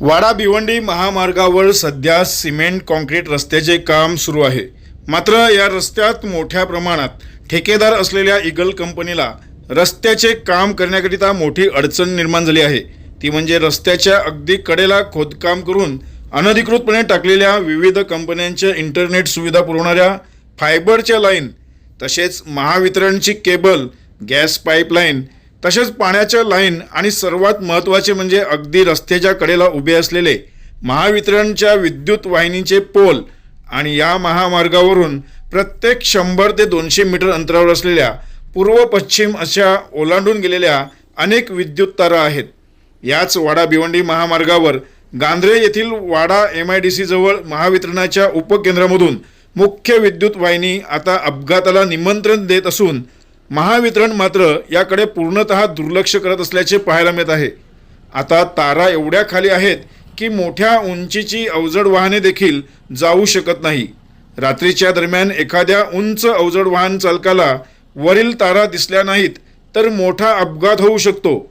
वाडा भिवंडी महामार्गावर सध्या cement concrete रस्त्याचे काम सुरू आहे. मात्र या रस्त्यात मोठ्या प्रमाणात ठेकेदार असलेल्या इगल कंपनीला रस्त्याचे काम करण्याकरिता मोठी अडचण निर्माण झाली आहे. ती म्हणजे रस्त्याच्या अगदी कडेला खोदकाम करून अनधिकृतपणे टाकलेल्या विविध कंपन्यांच्या इंटरनेट सुविधा पुरवणाऱ्या फायबरच्या लाईन तसेच महावितरणची केबल गॅस पाईपलाईन तसेच पाण्याच्या लाईन आणि सर्वात महत्त्वाचे म्हणजे अगदी रस्त्याच्या कडेला उभे असलेले महावितरणच्या विद्युत वाहिनीचे पोल आणि या महामार्गावरून प्रत्येक शंभर ते दोनशे मीटर अंतरावर असलेल्या पूर्व पश्चिम अशा ओलांडून गेलेल्या अनेक विद्युत तारा आहेत. याच वाडा भिवंडी महामार्गावर गांधरे येथील वाडा एम आय डी सीजवळ महावितरणाच्या उपकेंद्रामधून मुख्य विद्युत वाहिनी आता अपघाताला निमंत्रण देत असून महावितरण मात्र याकडे पूर्णतः दुर्लक्ष करत असल्याचे पाहायला मिळत आहे. आता तारा एवढ्या खाली आहेत की मोठ्या उंचीची अवजड वाहने देखील जाऊ शकत नाही. रात्रीच्या दरम्यान एखाद्या उंच अवजड वाहन चालकाला वरील तारा दिसल्या नाहीत तर मोठा अपघात होऊ शकतो.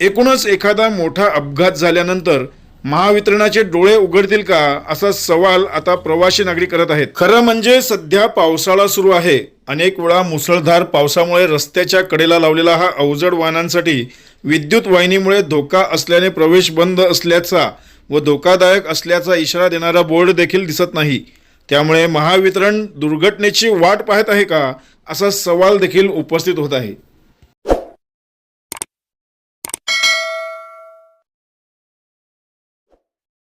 एकूणच एखादा मोठा अपघात झाल्यानंतर महावितरणाचे डोळे उघडतील का असा सवाल आता प्रवासी नागरिक करत आहेत. खरं म्हणजे सध्या पावसाळा सुरू आहे. अनेक वेळा मुसळधार पावसामुळे रस्त्याच्या कडेला लावलेला हा अवजड वाहनांसाठी विद्युत वाहिनीमुळे धोका असल्याने प्रवेश बंद असल्याचा व धोकादायक असल्याचा इशारा देणारा बोर्ड देखील दिसत नाही. त्यामुळे महावितरण दुर्घटनेची वाट पाहत आहे का असा सवाल देखील उपस्थित होत आहे.